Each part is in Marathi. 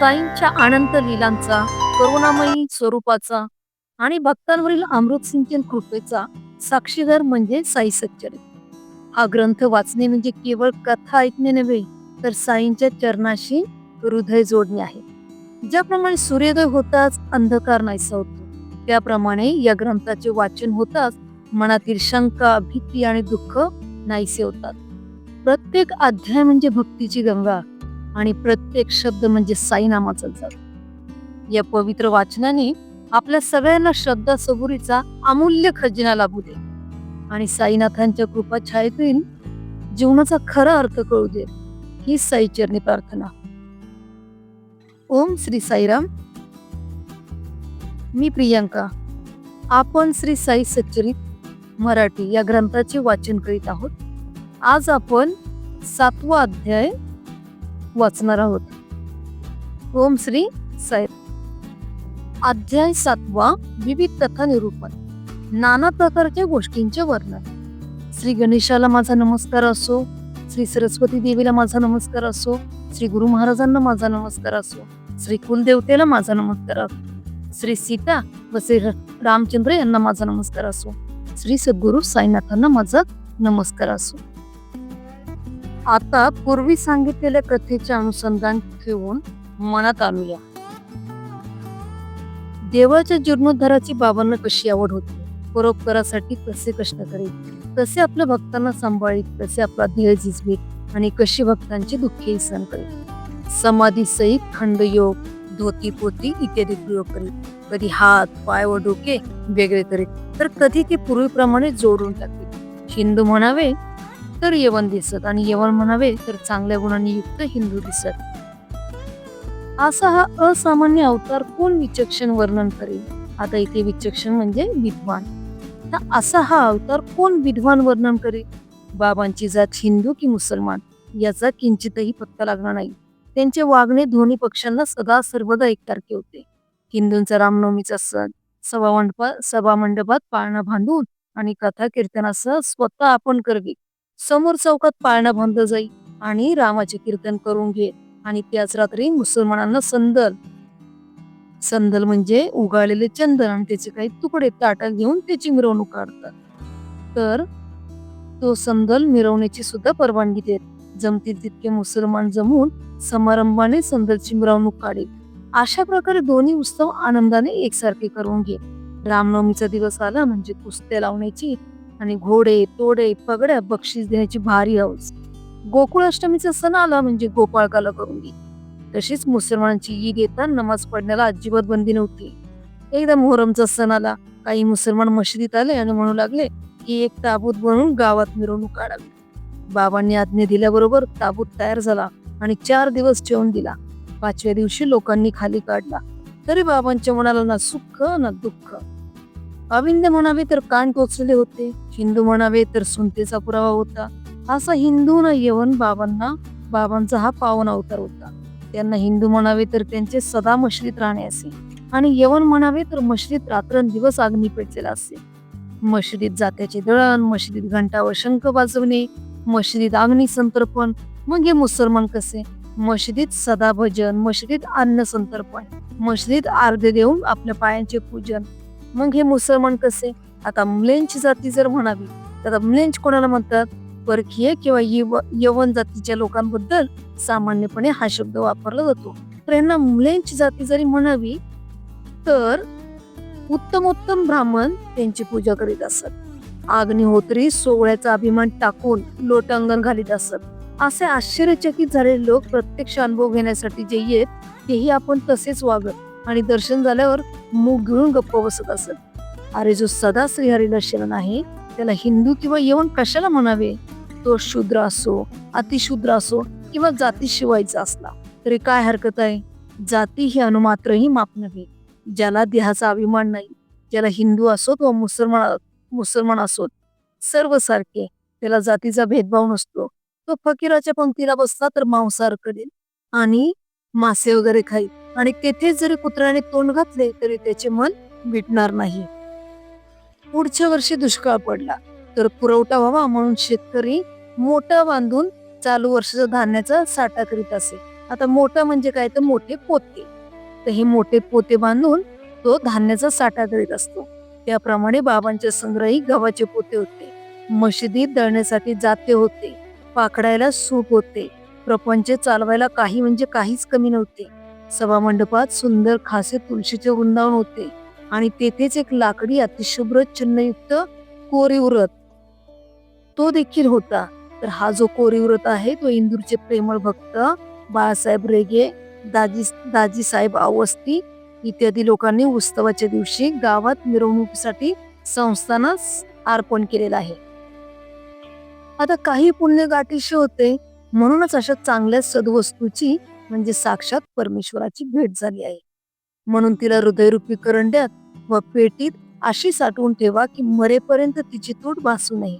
साईंच्या अनंत लीलांचा करुणामयी स्वरूपाचा आणि भक्तांवरील अमृत सिंचन कृपेचा साक्षीदार म्हणजे साई सच्चरित. हा ग्रंथ वाचणे म्हणजे केवळ कथा ऐकणे नव्हे तर साईंच्या चरणाशी हृदय जोडणे आहे. ज्याप्रमाणे सूर्योदय होताच अंधकार नाहीसा होतो त्याप्रमाणे या ग्रंथाचे वाचन होताच मनातील शंका भीती आणि दुःख नाहीसे होतात. प्रत्येक अध्याय म्हणजे भक्तीची गंगा. आणि प्रत्येक शब्द म्हणजे साई नामाचा जप या पवित्र वाचनाने आपल्या सगळ्यांना श्रद्धा सबुरीचा अमूल्य खजिना लाभू दे. आणि साईनाथांच्या कृपा छायेतून जीवनाचा खरा अर्थ कळू दे ही साईचरणी प्रार्थना. ओम श्री साईराम. मी प्रियांका. आपण श्री साई सच्चरित मराठी या ग्रंथाचे वाचन करीत आहोत. आज आपण सातवा अध्याय वाचणार आहोत. ओम श्री साई अध्याय सातवा विविध कथा निरूपण. नाना प्रकारच्या गोष्टींचे वर्णन. श्री गणेशाला माझा नमस्कार असो श्री सरस्वती देवीला माझा नमस्कार असो श्री गुरु महाराजांना माझा नमस्कार असो श्री कुलदेवतेला माझा नमस्कार असो श्री सीता व श्री रामचंद्र यांना माझा नमस्कार असो श्री सद्गुरु साईनाथांना माझा नमस्कार असो. आता पूर्वी सांगितलेल्या कथेचे अनुसंधान ठेवून मनात आणूया. देवाच्या जीर्णोद्धाराची बाबांना कशी आवड होती? परोपकारासाठी कसे कष्ट करीत? कसे आपल्या भक्तांना सांभाळीत? कसे आपला ध्येय झिजवीत आणि कशी भक्तांची दुःखही सहन करीत? समाधी सहित खंडयोग धोती पोती इत्यादी प्रयोग करीत. कधी हात पाय व डोके वेगळे करीत. तर कधी ते पूर्वीप्रमाणे जोडून टाकते हिंदू म्हणावे तर यवन दिसत आणि यवन म्हणावे तर चांगल्या गुणांनी युक्त हिंदू दिसत. असा हा असामान्य अवतार कोण विचक्षण वर्णन करेल? आता इथे विचक्षण म्हणजे विद्वान. तर असा हा अवतार कोण विद्वान वर्णन करेल? बाबांची जात हिंदू की मुसलमान? याचा किंचितही पत्ता लागणार नाही. त्यांचे वागणे दोन्ही पक्षांना सदा सर्वदा एकसारखे होते. हिंदूंचा रामनवमीचा सण सभा मंडपात सभा मंडपात पाळणा बांधून आणि कथा कीर्तनासह स्वतः आपण करवी. समोर चौकात पाळणा बांधलं जाई आणि रामाचे कीर्तन करून घे आणि त्याच रात्री मुसलमानांना संदल. संदल म्हणजे उगाळलेले चंदन आणि त्याचे काही तुकडे ताटात घेऊन त्याची मिरवणूक काढतात. तर तो संदल मिरवण्याची सुद्धा परवानगी देत. जमतील तितके मुसलमान जमून समारंभाने संदलची मिरवणूक काढेल. अशा प्रकारे दोन्ही उत्सव आनंदाने एकसारखे करून घे. रामनवमीचा दिवस आला म्हणजे कुस्त्या लावण्याची आणि घोडे तोडे पगड्या बक्षीस देण्याची भारी हौस. गोकुळाष्टमीचा सण आला म्हणजे गोपाळकाला करून घे तशीच मुसलमानांची ईद येताना नमाज पडण्याला अजिबात बंदी नव्हती. एकदा मोहरमचा सण आला काही मुसलमान मशिदीत आले आणि म्हणू लागले की एक ताबूत बनवून गावात मिरवणूक काढावी. बाबांनी आज्ञा दिल्याबरोबर ताबूत तयार झाला आणि चार दिवस ठेवून दिला. पाचव्या दिवशी लोकांनी खाली काढला. तरी बाबांच्या मनाला ना सुख ना दुःख. अविंद म्हणावे तर कान टोचले होते हिंदू म्हणावे तर सुनतेचा पुरावा होता. असा हिंदू न येवन बाबांना बाबांचा हा पावन अवतार होता. त्यांना हिंदू म्हणावे तर त्यांचे सदा मश्रित राहणे असे. आणि यवन म्हणावे तर मश्रित रात्रंदिवस अग्नी पेटलेला असे. मशिदीत जात्याचे दळण मशिदीत घंटा व शंख वाजवणे मशिदीत अग्नी संतर्पण. मग हे मुसलमान कसे? मशिदीत सदा भजन मशिदीत अन्न संतर्पण मशिदीत आर्धे देऊन आपल्या पायांचे पूजन. मग हे मुसलमान कसे? आता मुलेंची जाती जर म्हणावी तर मुलेंच कोणाला म्हणतात? परकीय किंवा यव- यवन जातीच्या लोकांबद्दल सामान्यपणे हा शब्द वापरला जातो. तर यांना मुलेंची जाती जरी म्हणावी तर उत्तमोत्तम ब्राह्मण त्यांची पूजा करीत असत. अग्निहोत्री सोहळ्याचा अभिमान टाकून लोटांगण घालीत असत. असे आश्चर्यचकित झालेले लोक प्रत्यक्ष अनुभव घेण्यासाठी जे येत तेही आपण तसेच वागत. आणि दर्शन झाल्यावर मुख घेऊन गप्प बसत असत. अरे जो सदा श्रीहरीला शरण आहे त्याला हिंदू किंवा यवन कशाला म्हणावे? तो शूद्र असो अतिशूद्र असो किंवा जाती शिवायचा असला तरी काय हरकत आहे? जाती ही अनुमात्रही माप नव्हे. ज्याला देहाचा अभिमान नाही ज्याला हिंदू असोत व मुसलमान मुसलमान असोत सर्व सारखे त्याला जातीचा भेदभाव नसतो. तो फकीराच्या पंक्तीला बसला तर मांसाहार करेल आणि मासे वगैरे खाईल. आणि तेथेच जरी कुत्र्याने तोंड घातले तरी त्याचे मन मिटणार नाही. पुढच्या वर्षी दुष्काळ पडला तर पुरवठा व्हावा म्हणून शेतकरी मोठा बांधून चालू वर्षाचा धान्याचा साठा करीत असे. आता मोठा म्हणजे काय? तर मोठे पोते. तर हे मोठे पोते बांधून तो धान्याचा साठा करीत असतो. त्याप्रमाणे बाबांच्या संग्रही गव्हाचे पोते होते. मशिदीत दळण्यासाठी जाते होते. पाकडायला सूप होते. प्रपंच चालवायला काही म्हणजे काहीच कमी नव्हते. सभामंडपात सुंदर खासे तुळशीचे वृंदावन होते आणि तेथेच एक लाकडी अतिशुभ्र चिन्हयुक्त कोरीव्रत तो देखील होता. तर हा जो कोरीव्रत आहे तो इंदूरचे प्रेमळ भक्त बाळासाहेब रेगे दाजी दाजी साहेब अवस्थी इत्यादी लोकांनी उत्सवाच्या दिवशी गावात मिरवणुकीसाठी संस्थानास अर्पण केलेलं आहे. आता काही पुण्य गाठीशी होते. म्हणूनच अशा चांगल्या सद्वस्तूची म्हणजे साक्षात परमेश्वराची भेट झाली आहे. म्हणून तिला हृदयरूपी करंड्यात व पेटीत अशी साठवून ठेवा की मरेपर्यंत तिची तूट भासू नये.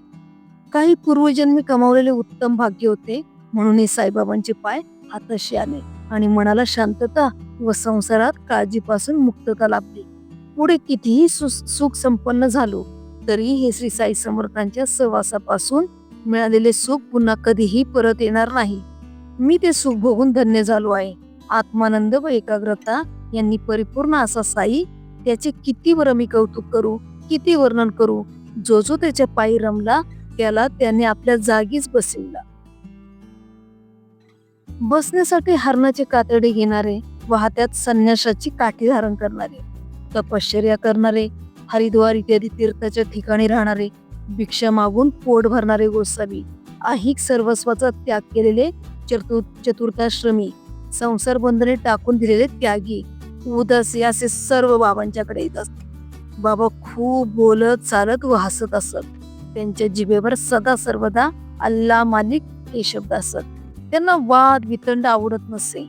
काही पूर्वजन्मी कमावलेले उत्तम भाग्य होते म्हणून हे साईबाबांचे पाय हाताशी आले आणि मनाला शांतता व संसारात काळजीपासून मुक्तता लाभली. पुढे कितीही सुख संपन्न झालो तरी हे श्री साई समर्थांच्या सहवासापासून मिळालेले सुख पुन्हा कधीही परत येणार नाही. मी ते सुख भोगून धन्य झालो आहे. आत्मानंद व एकाग्रता यांनी परिपूर्ण असा साई त्याचे किती वर मी कौतुक करू किती वर्णन करू जो जो त्याच्या पायी रमला त्याला त्याने आपल्या जागीच बसविला. बसण्यासाठी हरणाचे कातडे घेणारे वाहत्यात संन्यासाची काठी धारण करणारे तपश्चर्या करणारे हरिद्वार इत्यादी तीर्थाच्या ठिकाणी राहणारे भिक्षा मागून पोट भरणारे गोसावी अहिक सर्वस्वाचा त्याग केलेले चतुर चतुर्थाश्रमी संसार बंधने टाकून दिलेले त्यागी. उदास असे सर्व बाबांच्याकडे येत असत. बाबा खूप बोलत चालत व हसत असत. त्यांच्या जिभेवर सदा सर्वदा अल्ला मालिक हे शब्द असत. त्यांना वाद वितंड आवडत नसे.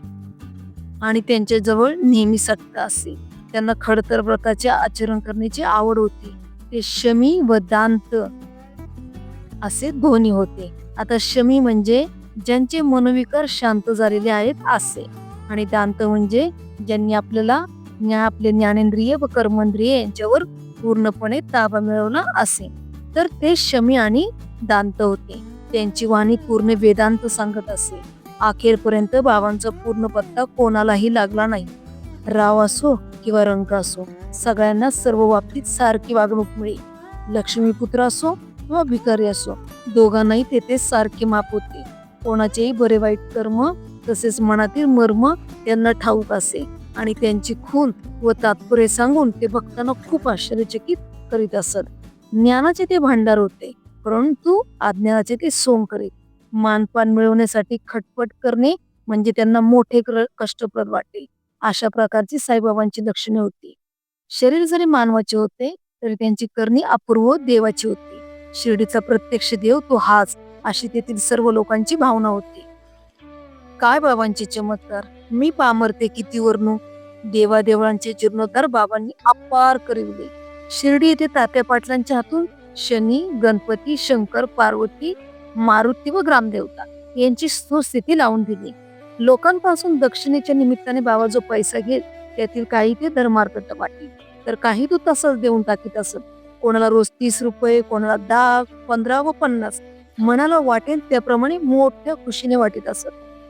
आणि त्यांच्या जवळ नेहमी सत्ता असे. त्यांना खडतर व्रताचे आचरण करण्याची आवड होती. ते शमी व दांत असे दोन्ही होते. आता शमी म्हणजे ज्यांचे मनोविकार शांत झालेले आहेत असे. आणि दांत म्हणजे ज्यांनी आपल्याला ज्ञा- आपले ज्ञानेंद्रिय व कर्मेंद्रिय यांच्यावर पूर्णपणे ताबा मिळवला असे. तर ते शमी आणि दांत होते. त्यांची वाणी पूर्ण वेदांत सांगत असे. अखेरपर्यंत बाबांचा पूर्ण पत्ता कोणालाही लागला नाही. राव असो किंवा रंग असो सगळ्यांना सर्व बाबतीत सारखी वागणूक मिळेल. लक्ष्मीपुत्र असो किंवा भिकारी असो दोघांनाही तेथे सारखे माप होते. कोणाचेही बरे वाईट कर्म तसेच मनातील मर्म त्यांना ठाऊक असे. आणि त्यांची खून व तात्पर्य सांगून ते भक्तांना खूप आश्चर्यचकित करीत असत. ज्ञानाचे ते भांडार होते परंतु अज्ञानाचे ते सोंग करीत. मानपान मिळवण्यासाठी खटपट करणे म्हणजे त्यांना मोठे कष्टप्रद वाटे. अशा प्रकारची साईबाबांची लक्षणे होती. शरीर जरी मानवाचे होते तरी त्यांची करणी अपूर्व देवाची होती. शिर्डीचा प्रत्यक्ष देव तो हाच अशी तेथील सर्व लोकांची भावना होती. काय बाबांचे चमत्कार? मी पामरते किती वर्णू देवादेवळांचे जीर्णोद्धार बाबांनी अपार करिवले शिर्डी येथे तात्या पाटलांच्या हातून शनी गणपती शंकर पार्वती मारुती व ग्रामदेवता यांची सुस्थिती लावून दिली. लोकांपासून दक्षिणेच्या निमित्ताने बाबा जो पैसा घेत त्यातील काही ते धर्मार्थ वाटले तर काही तो तसंच देऊन टाकीत असत कोणाला रोज तीस रुपये कोणाला दहा पंधरा व पन्नास. मनाला वाटेल त्याप्रमाणे मोठ्या खुशीने वाटत असत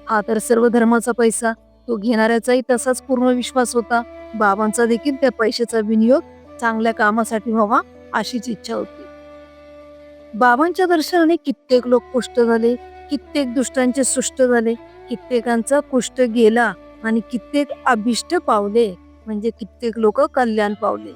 हा तर सर्व धर्माचा पैसा तो घेणाऱ्याचाही तसाच पूर्ण विश्वास होता. बाबांचा देखील त्या पैशाचा विनियोग चांगल्या कामासाठी व्हावा अशीच इच्छा होती. बाबांच्या दर्शनाने कित्येक लोक पुष्ट झाले कित्येक दुष्टांचे सुष्ट झाले कित्येकांचा कुष्ट गेला आणि कित्येक अभिष्ट पावले म्हणजे कित्येक लोक कल्याण पावले.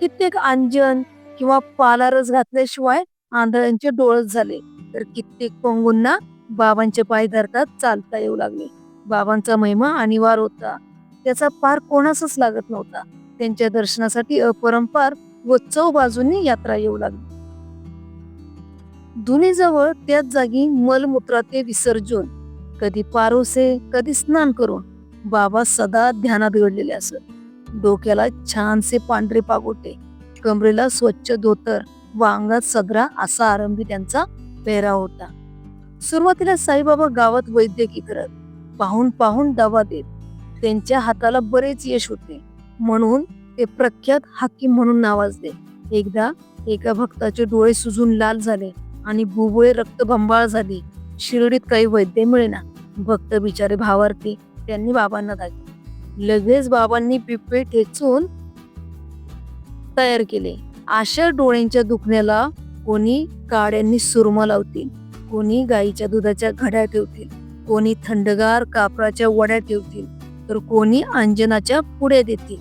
कित्येक अंजन किंवा पालारस घातल्याशिवाय आंधळ्यांचे डोळस झाले. तर कित्येक पंगूंना बाबांचे पाय धरतात चालता येऊ लागले. बाबांचा महिमा अनिवार्य होता. त्याचा पार कोणासच लागत नव्हता. त्यांच्या दर्शनासाठी अपरंपार व चौ बाजूंनी यात्रा येऊ लागली. दुनीजवळ त्याच जागी मलमूत्राचे विसर्जन कधी पारोसे कधी स्नान करून बाबा सदा ध्यानात घडलेले असत. डोक्याला छानसे पांढरे पागोटे कमरेला स्वच्छ धोतर व अंगात सदरा असा आरंभी त्यांचा पेहराव होता. सुरुवातीला साईबाबा गावात वैद्यकी करत पाहून पाहून दवा देत. त्यांच्या हाताला बरेच यश होते. म्हणून ते प्रख्यात हाकीम म्हणून नावाजले. एकदा एका भक्ताचे डोळे सुजून लाल झाले आणि बुबुळे रक्तभंबाळ झाली. शिर्डीत काही वैद्य मिळेना. भक्त बिचारे भावार्थी त्यांनी बाबांना दाखवले. लगेच बाबांनी पिपे ठेचून तयार केले. अशा डोळ्यांच्या दुखण्याला कोणी काड्यांनी सुरमा लावतील कोणी गाईच्या दुधाच्या घड्या ठेवतील कोणी थंडगार कापराच्या वड्या ठेवतील तर कोणी अंजनाच्या पुड्या देतील.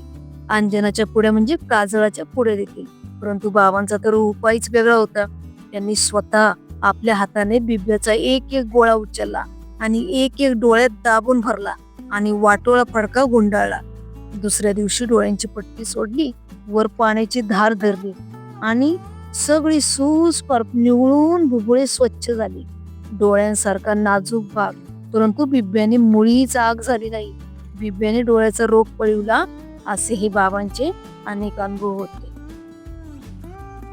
अंजनाच्या पुड्या म्हणजे काजळाच्या पुढे देतील. परंतु बाबांचा तर उपायच वेगळा होता. त्यांनी स्वतः आपल्या हाताने बिब्याचा एक एक गोळा उचलला आणि एक एक डोळ्यात दाबून भरला आणि वाटोळा फडका गुंडाळला. दुसऱ्या दिवशी डोळ्यांची पट्टी सोडली वर पाण्याची धार धरली आणि सगळी सूस पर निवळून भुबुळे स्वच्छ झाली. डोळ्यांसारखा नाजूक भाग. परंतु बिब्याने मुळीच आग झाली नाही. बिब्याने डोळ्याचा रोग पळवला असेही बाबांचे अनेक अनुभव होते.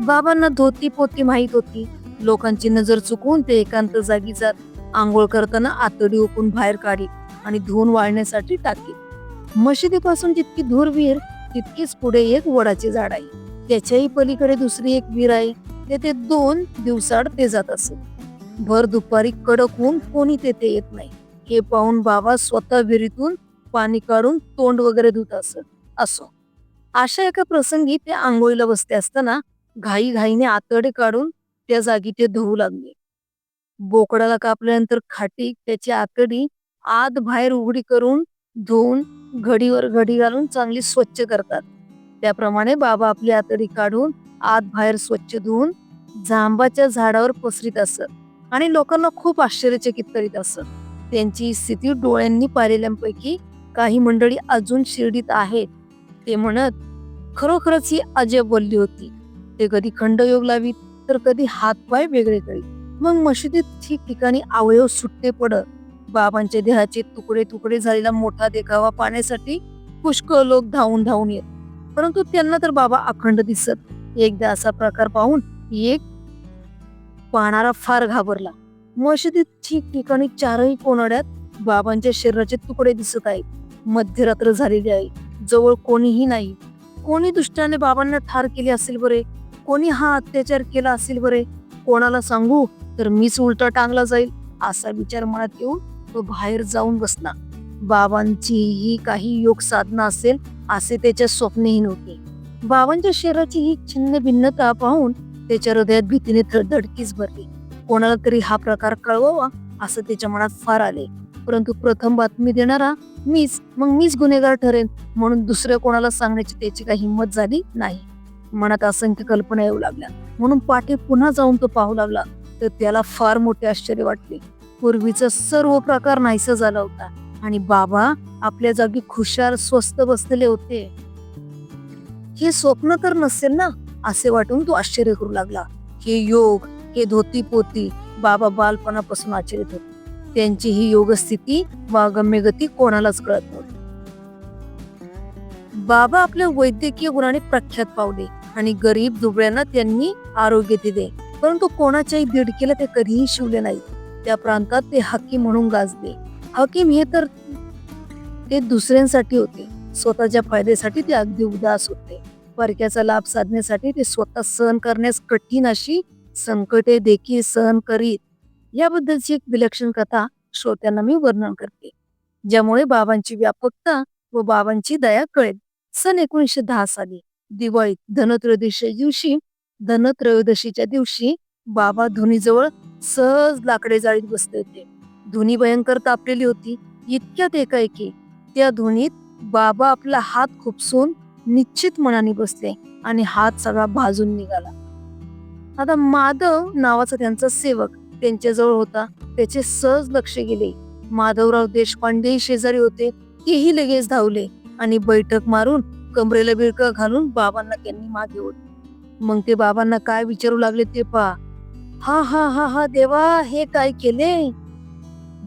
बाबांना धोती पोती माहीत होती. लोकांची नजर चुकून ते एकांत जागी जात आंघोळ करताना आतडी ओकून बाहेर काढी आणि धुवून वाळण्यासाठी टाकी. मशिदीपासून जितकी धूर विहीर तितकीच पुढे एक वडाचे झाड आहे. त्याच्याही पलीकडे दुसरी एक वीर आहे. तेथे दोन दिवसाड ते जात असत भर दुपारी कडक होऊन कोणी तेथे येत नाही. हे पाहून बाबा स्वतः विहिरीतून पाणी काढून तोंड वगैरे धुत असत असो. अशा एका प्रसंगी ते आंघोळीला बसते असताना घाई घाईने आतडे काढून त्या जागी ते धुवू लागले. बोकडाला कापल्यानंतर खाटी त्याची आतडी आत बाहेर उघडी करून धुवून घडीवर घडी घालून चांगली स्वच्छ करतात. त्याप्रमाणे बाबा आपली आतडी काढून आत बाहेर स्वच्छ धुवून जांबाच्या झाडावर पसरीत असत. आणि लोकांना खूप आश्चर्यचकित करीत असत. त्यांची स्थिती डोळ्यांनी पाहिलेल्यांपैकी काही मंडळी अजून शिर्डीत आहेत. ते म्हणत खरोखरच ही अजब बोलली होती. ते कधी खंडयोग लावीत तर कधी हातपाय वेगळे करीत. मग मशिदीत ठिकठिकाणी अवयव सुट्टे पडत. बाबांच्या देहाचे तुकडे तुकडे झालेला मोठा देखावा पाहण्यासाठी पुष्कळ लोक धावून धावून येत. परंतु त्यांना तर बाबा अखंड दिसत. एकदा असा प्रकार पाहून एक पाहणारा फार घाबरला. मशिदीत ठिकठिकाणी चारही कोनाड्यात बाबांच्या शरीराचे तुकडे दिसत आहेत. मध्यरात्र झालेली आहे. जवळ कोणीही नाही. कोणी दुष्टाने बाबांना ठार केले असेल बरे? कोणी हा अत्याचार केला असेल बरे? कोणाला सांगू? तर मीच उलटा टांगला जाईल. असा विचार मनात येऊन तो बाहेर जाऊन बसला. बाबांची ही काही योग साधना असेल असे त्याच्या स्वप्नही नव्हते. बाबांच्या शरीराची ही छिन्न भिन्नता पाहून त्याच्या हृदयात भीतीने धडकीच भरली. कोणाला तरी हा प्रकार कळवावा असं त्याच्या मनात फार आले. परंतु प्रथम बातमी देणारा मीच मग मीच गुन्हेगार ठरेन म्हणून दुसऱ्या कोणाला सांगण्याची त्याची काही हिंमत झाली नाही. मनात असंख्य कल्पना येऊ लागल्या. म्हणून पाठी पुन्हा जाऊन तो पाहू लागला. तर त्याला फार मोठे आश्चर्य वाटले. पूर्वीचा सर्व प्रकार नाहीसा झाला होता. आणि बाबा आपल्या जागी खुशाल स्वस्त बसलेले होते. हे स्वप्न तर नसेल ना असे वाटून तो आश्चर्य करू लागला. हे योग हे धोती पोती बाबा बालपणापासून आचरित होते. त्यांची ही योगस्थिती वा गम्य गती कोणालाच कळत नव्हती. बाबा आपल्या वैद्यकीय गुणाने प्रख्यात पावले आणि गरीब दुबळ्यांना त्यांनी आरोग्य दिले. परंतु कोणाच्याही दिडकीला ते कधीही शिवले नाही त्या प्रांतात ते हक्की म्हणून गाजले. हो हकीम हे तर ते दुसऱ्यांसाठी होते. स्वतःच्या फायद्यासाठी ते अगदी उदास होते. परक्याचा लाभ साधण्यासाठी ते स्वतः सहन करण्यास कठीण अशी संकटे देखील सहन करीत. याबद्दलची एक विलक्षण कथा श्रोत्यांना मी वर्णन करते. ज्यामुळे बाबांची व्यापकता व बाबांची दया कळेल. सन एकोणीसशे दहा साली दिवाळीत धनत्रयोदशी दिवशी धनत्रयोदशीच्या दिवशी बाबा धुनीजवळ सहज लाकडे जाळीत बसले होते. धुनी भयंकर तापलेली होती. इतक्यात एकाएकी त्या धुनीत बाबा आपला हात खुपसून निश्चित मनाने बसले आणि हात सगळा भाजून निघाला. आता माधव नावाचा त्यांचा सेवक त्यांच्याजवळ होता. त्याचे सहज लक्ष गेले. माधवराव देशपांडे शेजारी होते. तेही लगेच धावले आणि बैठक मारून कमरेला बिळकं घालून बाबांना त्यांनी मागे ओढले. मग ते बाबांना काय विचारू लागले ते पहा. हा हा हा हा देवा हे काय केले?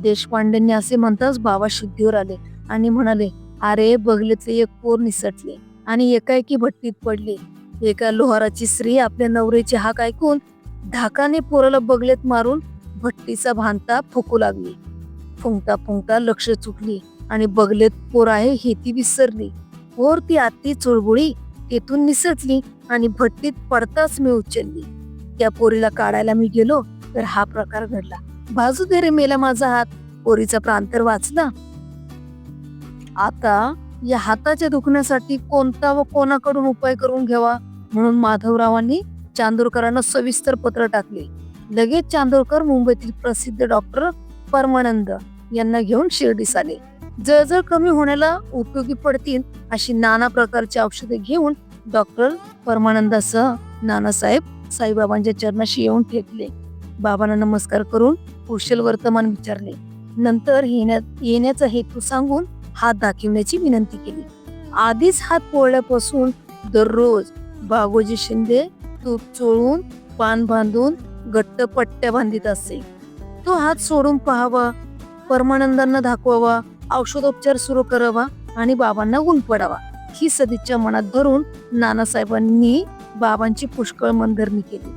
देशपांडेंनी असे म्हणताच बाबा शुद्धीवर आले आणि म्हणाले अरे बगलेतले एक पोर निसटले आणि एकाएकी भट्टीत पडले. एका लोहाराची स्त्री आपल्या नवऱ्याचे हाक ऐकून धाकाने पोराला बगलेत मारून भट्टीचा भांता फुकू लागली. फुंकता फुंकता लक्ष चुकली आणि बगलेत पोर आहे हे ती विसरली. पोर ती आत्ती चुळबुळी तेथून निसटली आणि भट्टीत पडताच मी उचलली. त्या पोरीला काढायला मी गेलो तर हा प्रकार घडला. बाजू दे रे मेला माझा हात. पोरीचा प्रांतर वाचला. आता या हाताच्या दुखण्यासाठी कोणता व कोणाकडून उपाय करून घ्यावा? म्हणून माधवरावांनी चांदोरकरांना सविस्तर पत्र टाकले. लगेच चांदोरकर मुंबईतील प्रसिद्ध डॉक्टर परमानंद यांना घेऊन शिर्डीस आले. जळजळ कमी होण्याला उपयोगी पडतील अशी नाना प्रकारची औषधे घेऊन डॉक्टर परमानंदासह नानासाहेब साईबाबांच्या चरणाशी येऊन ठेकले बाबांना नमस्कार करून कुशल वर्तमान विचारले. नंतर येण्याचा हेतू सांगून हात दाखवण्याची विनंती केली. आधीच हात पोळल्यापासून दररोज बागोजी शिंदे तूप चोळून पान बांधून घट्ट पट्ट्या बांधित असे. तो हात सोडून पाहावा परमानंदांना दाखवावा औषधोपचार सुरू करावा आणि बाबांना ऊन पडावा ही सदिच्छा मनात धरून नानासाहेबांनी बाबांची पुष्कळ मनधरणी केली.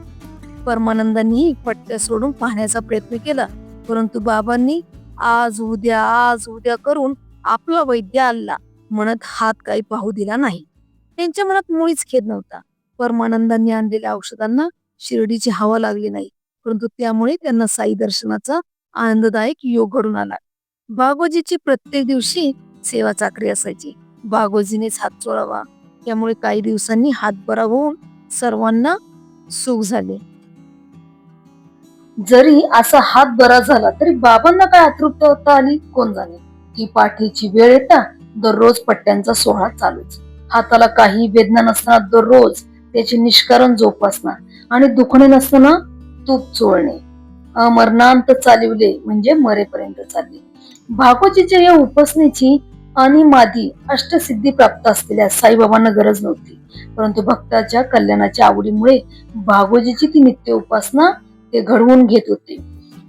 परमानंदांनी पट्ट्या सोडून पाहण्याचा प्रयत्न केला. परंतु बाबांनी आज उद्या आज उद्या करून आपला वैद्य आला म्हणत हात काही पाहू दिला नाही. त्यांच्या मनात मुळीच खेद नव्हता. परमानंदांनी आणलेल्या औषधांना शिर्डीची हवा लागली नाही परंतु त्यामुळे त्यांना साई दर्शनाचा आनंददायक योग घडून आला. बागोजीची प्रत्येक दिवशी सेवा चाकरी असायची. बागोजीनेच हात चोळावा. त्यामुळे काही दिवसांनी हात बरा होऊन सर्वांना सुख झाले. जरी असा हात बरा झाला तरी बाबांना काय अतृप्त होता आली कोण जाणे? ती पाठीची वेळ येता दररोज पट्ट्यांचा सोहळा चालूच. हाताला काही वेदना नसताना दररोज त्याचे निष्कारण जोपासना आणि दुखणे नसताना तूप चोळणे. अमरणांत चालवले म्हणजे मरेपर्यंत चालले. भागोजीच्या या उपासनेची आणि मादी अष्टसिद्धी प्राप्त असलेल्या साईबाबांना गरज नव्हती. परंतु भक्ताच्या कल्याणाच्या आवडीमुळे भागोजीची ती नित्य उपासना ते घडवून घेत होते.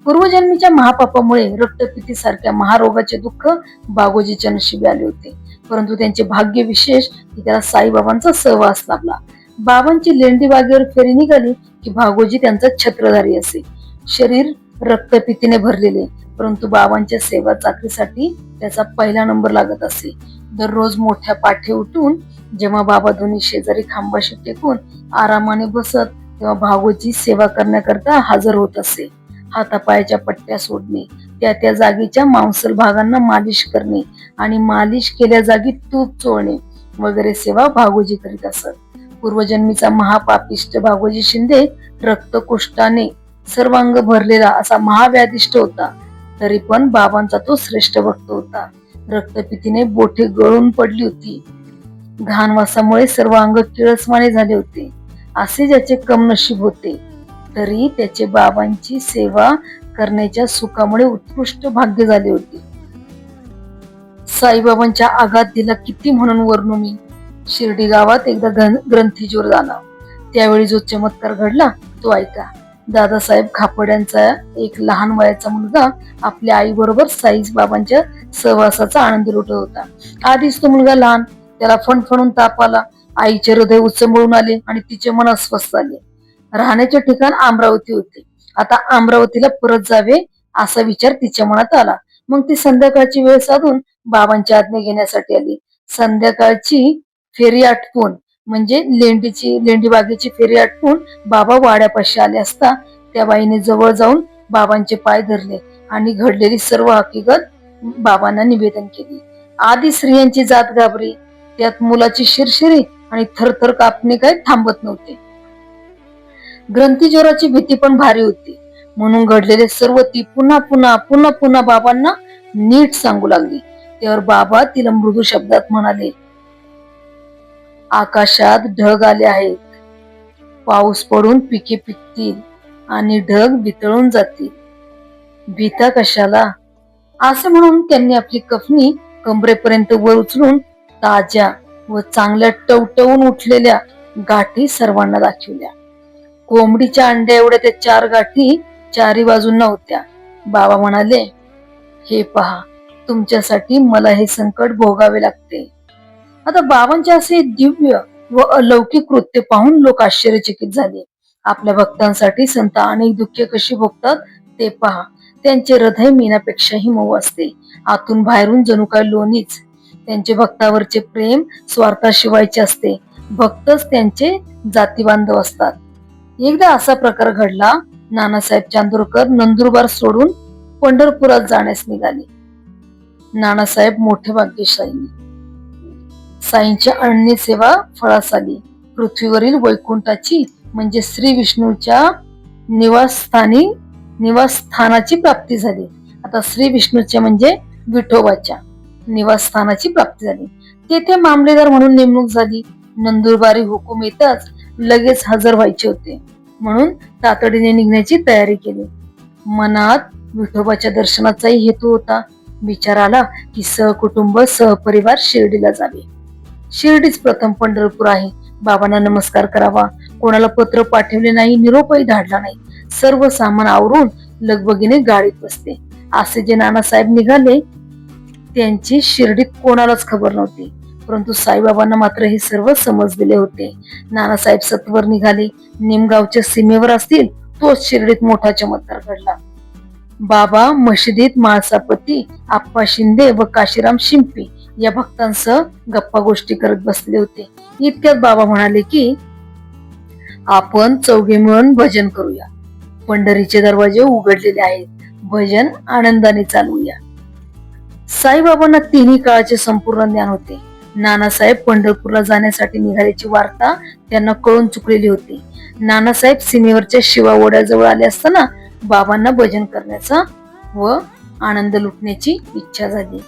पूर्वजन्मीच्या महापापामुळे रक्तपिती सारख्या महारोगाचे दुःख बागोजीच्या नशिबी आले होते. परंतु त्यांचे भाग्य विशेष की त्याला साईबाबांचा सहवास लाभला. बाबांची लेंडी बागेवर फेरी निघाली की भागोजी त्यांचा छत्रधारी असे. शरीर रक्तपितीने भरलेले परंतु बाबांच्या सेवा चाकरीसाठी त्याचा पहिला नंबर लागत असे. दररोज मोठ्या पाठे उठून जेव्हा बाबा दोन्ही शेजारी खांबाशी टेकून आरामाने बसत तेव्हा भागोजी सेवा करण्याकरता हजर होत असे. हातापायाच्या पट्ट्या सोडणे त्या त्या जागेच्या मांसल भागांना मालिश करणे आणि मालिश केल्या जागी तूप चोळणे वगैरे सेवा भागोजी करीत असत. पूर्वजन्मीचा महापापिष्ट भागोजी शिंदे रक्तकुष्ठाने सर्वांग भरलेला असा महाव्याधिष्ट होता. तरी पण बाबांचा तो श्रेष्ठ भक्त होता. रक्तपितीने बोठे गळून पडली होती. घाणवासामुळे सर्व अंग किळसमाने झाले होते. असे ज्याचे कमनशीब होते तरी त्याचे बाबांची सेवा करण्याच्या सुखामुळे उत्कृष्ट भाग्य झाले होते. साईबाबांच्या आघात दिला किती म्हणून वर्णू मी. शिर्डी गावात एकदा ग्रंथीजोर झाला त्यावेळी जो चमत्कार घडला तो ऐका. दादासाहेब खापड्यांचा एक लहान वयाचा मुलगा आपल्या आई बरोबर बाबांच्या सहवासाचा आनंद लुटत होता. आधीच तो मुलगा लहान त्याला फणफणून ताप आला. आईचे हृदय उचंबळून आले आणि तिचे मन अस्वस्थ झाले. राहण्याचे ठिकाण अमरावती होते. आता अमरावतीला परत जावे असा विचार तिच्या मनात आला. मग ती संध्याकाळची वेळ साधून बाबांची आज्ञा घेण्यासाठी आली. संध्याकाळची फेरी आटपून म्हणजे लेंडीची लेंडी बागेची फेरी आटपून बाबा वाड्यापाशी आले असता त्या बाईने जवळ जाऊन बाबांचे पाय धरले आणि घडलेली सर्व हकीकत बाबांना निवेदन केली. आधी स्त्रियांची जात घाबरी त्यात मुलाची शिरशिरी आणि थरथर कापणे काही थांबत नव्हते. ग्रंथीज्वराची भीती पण भारी होती. म्हणून घडलेले सर्व ती पुन्हा पुन्हा पुन्हा पुन्हा बाबांना नीट सांगू लागली. त्यावर बाबा तिला मृदू शब्दात म्हणाले आकाशात ढग आले आहेत. पाऊस पडून पिके पिकतील आणि ढग वितळून जातील. भीता कशाला? असं म्हणून त्यांनी आपली कफनी कमरेपर्यंत वर उचलून ताज्या व चांगल्या टवटवून उठलेल्या गाठी सर्वांना दाखवल्या. कोंबडीच्या अंड्या एवढ्या त्या चार गाठी चारी बाजूंना होत्या बाबा म्हणाले हे पहा तुमच्यासाठी मला हे संकट भोगावे लागते. आता बाबांचे असे दिव्य व अलौकिक कृत्य पाहून लोक आश्चर्यचकित झाले. आपल्या भक्तांसाठी संत अनेक दुःखे कशी भोगतात ते पहा. त्यांचे हृदय मीनापेक्षाही मऊ असते. आतून बाहेरून जणू काय लोणीच त्यांचे भक्तावरचे प्रेम स्वार्थाशिवायचे असते. भक्तच त्यांचे जातीबांधव असतात. एकदा असा प्रकार घडला नानासाहेब चांदूरकर नंदुरबार सोडून पंढरपुरात जाण्यास निघाले. नानासाहेब मोठे भाग्यशाली. साईंच्या अण्य सेवा फळास आली पृथ्वीवरील वैकुंठाची म्हणजे श्री विष्णूच्या निवासस्थानी निवासस्थानाची प्राप्ती झाली. आता श्री विष्णूच्या म्हणजे विठोबाच्या. निवासस्थानाची प्राप्ती झाली. तेथे मामलेदार म्हणून नेमणूक झाली. नंदुरबारी हुकूम येताच लगेच हजर व्हायचे होते. म्हणून तातडीने निघण्याची तयारी केली. मनात विठोबाच्या दर्शनाचाही हेतू होता. विचार आला की सहकुटुंब सहपरिवार शिर्डीला जावे. शिर्डीच प्रथम पंढरपूर आहे. बाबांना नमस्कार करावा. कोणाला पत्र पाठवले नाही निरोपही धाडला नाही. सर्व सामान आवरून लगबगीने गाडीत बसते असे जे नानासाहेब निघाले त्यांची शिर्डीत कोणालाच खबर नव्हती. परंतु साईबाबांना मात्र हे सर्व समजलेले होते. नानासाहेब सत्वर निघाले. निमगावच्या सीमेवर असतील तोच शिर्डीत मोठा चमत्कार घडला. बाबा मशिदीत माळसापती आप्पा शिंदे व काशीराम शिंपी या भक्तांसह गप्पा गोष्टी करत बसले होते. इतक्यात बाबा म्हणाले की आपण चौघे मिळून भजन करूया. पंढरीचे दरवाजे उघडलेले आहेत. भजन आनंदाने चालवूया साईबाबांना तिन्ही काळाचे संपूर्ण ज्ञान होते. नानासाहेब पंढरपूरला जाण्यासाठी निघाल्याची वार्ता त्यांना कळून चुकलेली होती. नानासाहेब सीमेवरच्या शिवा ओढ्याजवळ आले असताना बाबांना भजन करण्याचा व आनंद लुटण्याची इच्छा झाली.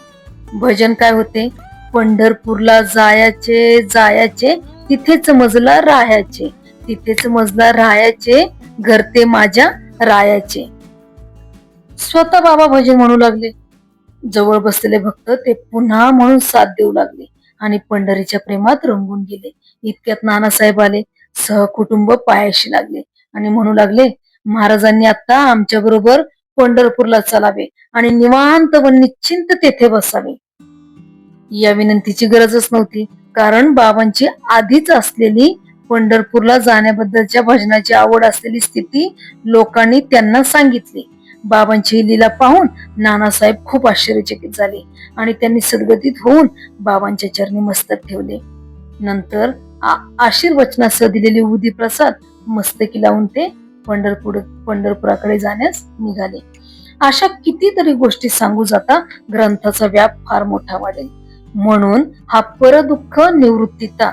भजन काय होते? पंढरपूरला जायाचे जायाचे तिथेच मजला राहायचे. तिथेच मजला राहायचे घर ते माझ्या रायाचे स्वतः बाबा भजन म्हणू लागले. जवळ बसलेले भक्त ते पुन्हा म्हणून साथ देऊ लागले आणि पंढरीच्या प्रेमात रंगून गेले. इतक्यात नानासाहेब आले. सहकुटुंब पायाशी लागले आणि म्हणू लागले महाराजांनी आता आमच्या बरोबर पंढरपूरला चालावे आणि निवांत व निश्चिंत तेथे बसावे. या विनंतीची गरजच नव्हती कारण बाबांची आधीच असलेली पंढरपूरला जाण्याबद्दलच्या भजनाची आवड असलेली स्थिती लोकांनी त्यांना सांगितली. बाबांची ही लीला पाहून नानासाहेब खूप आश्चर्यचकित झाले आणि त्यांनी सद्गतीत होऊन बाबांच्या चरणी मस्तक ठेवले. नंतर आशीर्वचनासह दिलेली उदी प्रसाद मस्तकी लावून ते पंढरपूर पंढरपुराकडे जाण्यास निघाले. अशा कितीतरी गोष्टी सांगू जाता ग्रंथाचा व्याप फार मोठा वाढेल. म्हणून हा परदुःख निवृत्तीता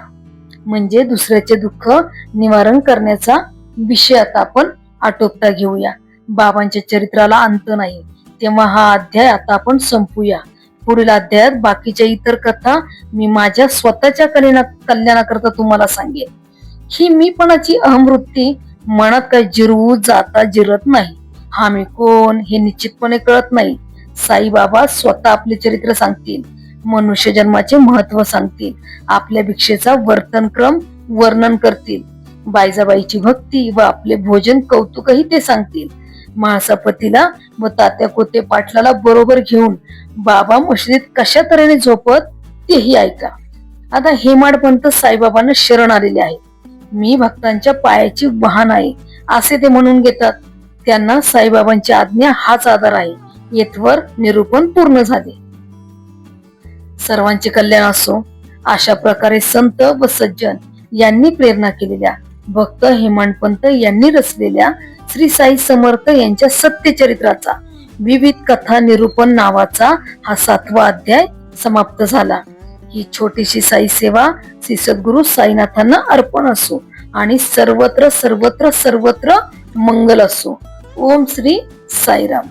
म्हणजे दुसऱ्याचे दुःख निवारण करण्याचा विषय आता आपण आटोपता घेऊया. बाबांच्या चरित्राला अंत नाही. तेव्हा हा अध्याय आता आपण संपूया. पुढील अध्यायात बाकीच्या इतर कथा मी माझ्या स्वतःच्या कल्याणा कल्याणाकरता तुम्हाला सांगेन. ही मीपणाची अहमवृत्ती मनात काही जिरवू जाता जिरत नाही. हा मी कोण हे निश्चितपणे कळत नाही. साईबाबा स्वतः आपले चरित्र सांगतील. मनुष्य जन्माचे महत्त्व सांगतील. आपल्या भिक्षेचा वर्तनक्रम वर्णन करतील. बायजाबाईची भक्ती व आपले भोजन कौतुकही ते सांगतील. महासापतीला व तात्या कोते पाटलाला बरोबर घेऊन बाबा मशिदीत कशा तऱ्हेने झोपत तेही ऐका. आता हेमाडपंत साईबाबांना शरण आलेले आहे. मी भक्तांच्या पायाची वाहन आहे असे ते म्हणून घेतात. त्यांना साईबाबांची आज्ञा हाच आधार आहे. येथवर निरूपण पूर्ण झाले. सर्वांचे कल्याण असो अशा प्रकारे संत व सज्जन यांनी प्रेरणा केलेल्या भक्त हेमंतपंत यांनी रचलेल्या श्री साई समर्थ यांच्या सत्यचरित्राचा विविध कथा निरूपण नावाचा हा सातवा अध्याय समाप्त झाला. ही छोटीशी साई सेवा श्री सद्गुरु साईनाथांना अर्पण असो आणि सर्वत्र सर्वत्र सर्वत्र मंगल असो. ओम श्री साईराम.